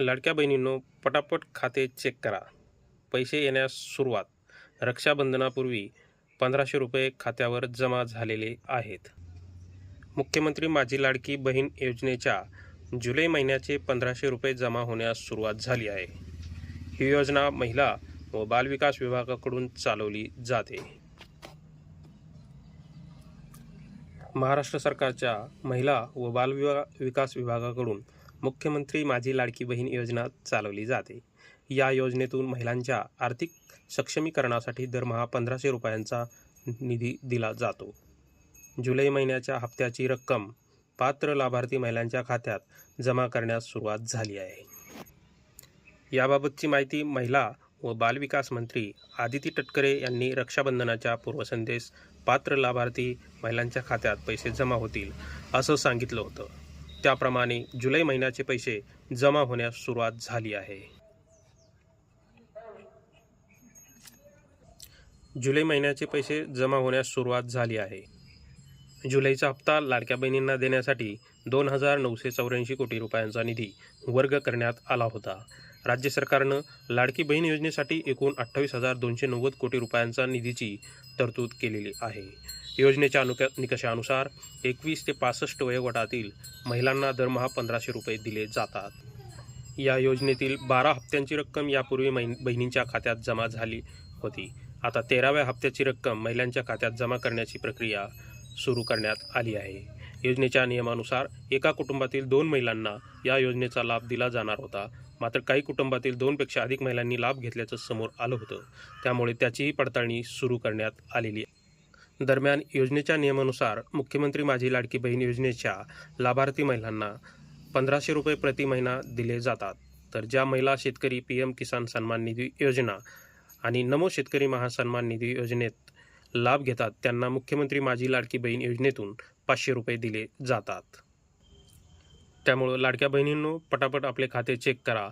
लाडक्या बहिणींनो पटापट खाते चेक करा. पैसे येण्यास सुरुवात. रक्षाबंधनापूर्वी पंधराशे रुपये खात्यावर जमा झालेले आहेत. मुख्यमंत्री माझी लाडकी बहीण योजनेच्या जुलै महिन्याचे पंधराशे रुपये जमा होण्यास सुरुवात झाली आहे. ही योजना महिला व बालविकास विभागाकडून चालवली जाते. महाराष्ट्र सरकारच्या महिला व बालविवा विकास विभागाकडून मुख्यमंत्री माझी लाडकी बहीण योजना चालवली जाते. या योजनेतून महिलांच्या आर्थिक सक्षमीकरणासाठी दरमहा पंधराशे रुपयांचा निधी दिला जातो. जुलै महिन्याच्या हप्त्याची रक्कम पात्र लाभार्थी महिलांच्या खात्यात जमा करण्यास सुरुवात झाली आहे. याबाबतची माहिती महिला व बालविकास मंत्री आदिती टटकरे यांनी रक्षाबंधनाच्या पूर्वसंदेश पात्र लाभार्थी महिलांच्या खात्यात पैसे जमा होतील असं सांगितलं होतं. त्याप्रमाणे जुलै महिन्याचे पैसे जमा होण्यास सुरुवात झाली आहे. जुलै महिन्याचे पैसे जमा होण्यास सुरुवात झाली आहे. जुलैचा हप्ता लाडक्या बहिणींना देण्यासाठी दोन हजार नऊशे चौऱ्याऐंशी कोटी रुपयांचा निधी वर्ग करण्यात आला होता. राज्य सरकारनं लाडकी बहीण योजनेसाठी एकूण अठ्ठावीस हजार दोनशे नव्वद कोटी रुपयांचा निधीची तरतूद केलेली आहे. योजनेच्या अनुक निकषानुसार एकवीस ते पासष्ट वयोगटातील महिलांना दरमहा पंधराशे रुपये दिले जातात. या योजनेतील बारा हप्त्यांची रक्कम यापूर्वी महिन बहिणींच्या खात्यात जमा झाली होती. आता तेराव्या हप्त्याची रक्कम महिलांच्या खात्यात जमा करण्याची प्रक्रिया सुरू करण्यात आली आहे. योजनेच्या नियमानुसार एका कुटुंबातील दोन महिलांना या योजनेचा लाभ दिला जाणार होता. मात्र काही कुटुंबातील दोनपेक्षा अधिक महिलांनी लाभ घेतल्याचं समोर आलं होतं. त्यामुळे त्याचीही पडताळणी सुरू करण्यात आलेली आहे. दरम्यान योजनेच्या नियमानुसार मुख्यमंत्री माझी लाडकी बहीण योजनेच्या लाभार्थी महिलांना पंधराशे रुपये प्रति महिना दिले जातात. तर ज्या महिला शेतकरी पी एम किसान सन्मान निधी योजना आणि नमो शेतकरी महासन्मान निधी योजनेत लाभ घेतात. त्यांना मुख्यमंत्री माझी लाडकी बहीण योजनेतून पाचशे रुपये दिले जातात. त्यामुळं लाडक्या बहिणींनो पटापट आपले खाते चेक करा.